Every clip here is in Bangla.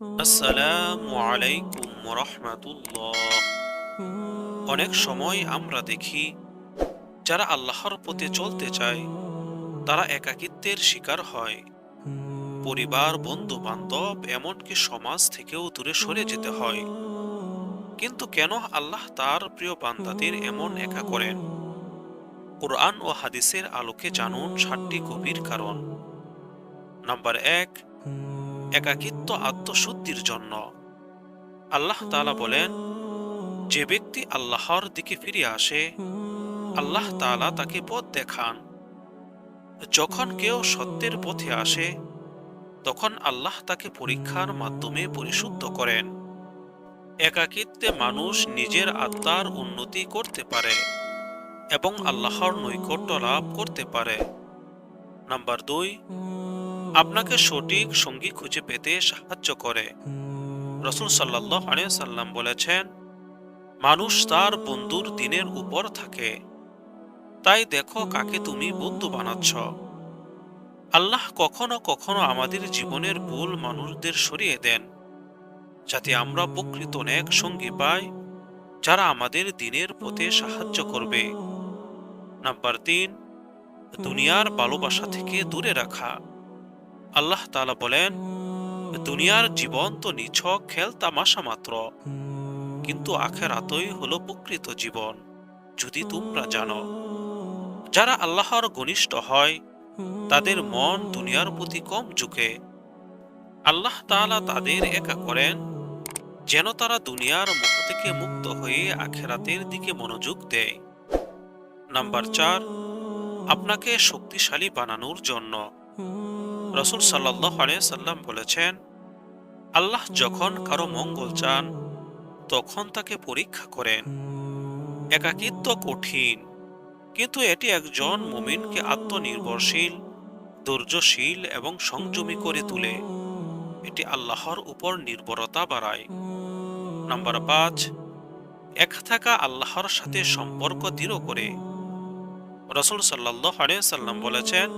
আসসালামু আলাইকুম রহমাতুল্লাহ অনেক সময় আমরা দেখি, যারা আল্লাহর পথে চলতে চায়, তারা একাকিত্বের শিকার হয়। পরিবার বন্ধু বান্ধব এমনকি সমাজ থেকেও দূরে সরে যেতে হয়। কিন্তু কেন আল্লাহ তার প্রিয় বান্দাদের এমন একা করেন? কোরআন ও হাদিসের আলোকে জানুন সাতটি গভীর কারণ। নাম্বার এক একাকিত্ব আত্মশুদ্ধির জন্য। আল্লাহ তাআলা বলেন, যে ব্যক্তি আল্লাহর দিকে ফিরে আসে, আল্লাহ তাআলা তাকে পথ দেখান। যখন কেউ সত্যের পথে আসে, তখন আল্লাহ তাকে পরীক্ষার মাধ্যমে পরিশুদ্ধ করেন। একাকিত্বে মানুষ নিজের আত্মার উন্নতি করতে পারে এবং আল্লাহর নৈকট্য লাভ করতে পারে। নাম্বার দুই আপনাকে সঠিক সঙ্গী খুঁজে পেতে সাহায্য করে। রসুল সাল্লাহ সাল্লাম বলেছেন, মানুষ তার বন্ধুর দিনের উপর থাকে। তাই দেখো কাকে তুমি বন্ধু বানাচ্ছ। আল্লাহ কখনো কখনো আমাদের জীবনের ভুল মানুষদের সরিয়ে দেন, যাতে আমরা প্রকৃত অনেক সঙ্গী পাই, যারা আমাদের দিনের পথে সাহায্য করবে। নাম্বার তিন, দুনিয়ার ভালোবাসা থেকে দূরে রাখা। আল্লাহ তালা বলেন, দুনিয়ার জীবন তো নিছক খেল তামাশা মাত্র, কিন্তু আখেরাতই হলো প্রকৃত জীবন। যদি তোমরা জানো, যারা আল্লাহর ঘনিষ্ঠ হয়, তাদের মন দুনিয়ার প্রতি কম ঝুঁকে। আল্লাহ তাআলা তাদের একা করেন, যেন তারা দুনিয়ার মুখ থেকে মুক্ত হয়ে আখেরাতের দিকে মনোযোগ দেয়। নাম্বার চার, আপনাকে শক্তিশালী বানানোর জন্য। রসুল সাল্লাহ সাল্লাম বলেছেন, আল্লাহ যখন কারও মঙ্গল চান, তখন তাকে পরীক্ষা করেন। একাকিত্ব কঠিন, কিন্তু এটি একজন মুমিনকে আত্মনির্ভরশীল, ধৈর্যশীল এবং সংযমী করে তুলে। এটি আল্লাহর উপর নির্ভরতা বাড়ায়। নাম্বার পাঁচ, এক থাকা আল্লাহর সাথে সম্পর্ক দৃঢ় করে। রসুল সাল্লাহ সাল্লাম বলেছেন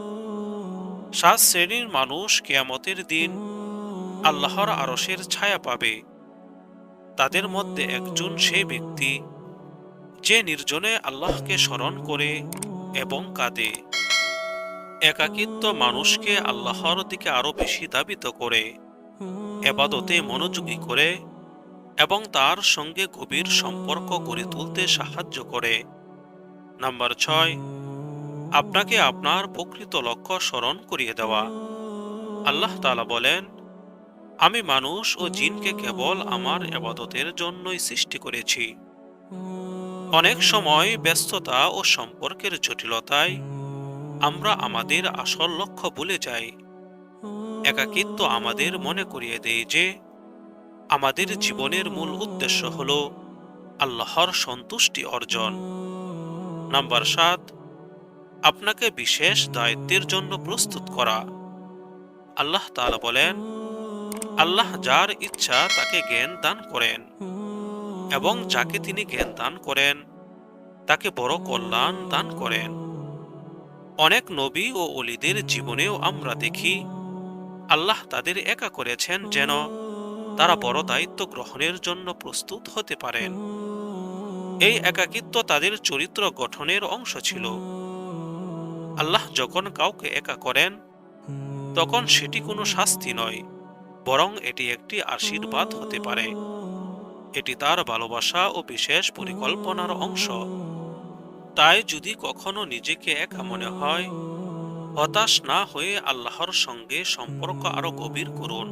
সাত শ্রেণির মানুষ কেয়ামতের দিন আল্লাহর আরসের ছায়া পাবে। তাদের মধ্যে একজন সেই ব্যক্তি যে নির্জনে আল্লাহকে স্মরণ করে এবং কাঁদে। একাকিত্ব মানুষকে আল্লাহর দিকে আরও বেশি দাবিত করে, এবাদতে মনোযোগী করে এবং তার সঙ্গে গভীর সম্পর্ক গড়ে তুলতে সাহায্য করে। নাম্বার ছয় আপনাকে আপনার প্রকৃত লক্ষ্য স্মরণ করিয়ে দেওয়া। আল্লাহ তালা বলেন, আমি মানুষ ও জিনকে কেবল আমার এবাদতের জন্যই সৃষ্টি করেছি। অনেক সময় ব্যস্ততা ও সম্পর্কের জটিলতায় আমরা আমাদের আসল লক্ষ্য ভুলে যাই। একাকিত্ব আমাদের মনে করিয়ে দেয় যে, আমাদের জীবনের মূল উদ্দেশ্য হল আল্লাহর সন্তুষ্টি অর্জন। নাম্বার সাত আপনাকে বিশেষ দায়িত্বের জন্য প্রস্তুত করা। আল্লাহ তালা বলেন, আল্লাহ যার ইচ্ছা তাকে জ্ঞান দান করেন এবং যাকে তিনি জ্ঞান দান করেন, তাকে বড় কল্যাণ দান করেন। অনেক নবী ও অলিদের জীবনেও আমরা দেখি, আল্লাহ তাদের একা করেছেন যেন তারা বড় দায়িত্ব গ্রহণের জন্য প্রস্তুত হতে পারেন। এই একাকিত্ব তাদের চরিত্র গঠনের অংশ ছিল। আল্লাহ যখন কাউকে একা করেন, তখন সেটি কোনো শাস্তি নয়, বরং এটি একটি আশীর্বাদ হতে পারে। এটি তার ভালোবাসা ও বিশেষ পরিকল্পনার অংশ। তাই যদি কখনো নিজেকে একা মনে হয়, হতাশ না হয়ে আল্লাহর সঙ্গে সম্পর্ক আরও গভীর করুন।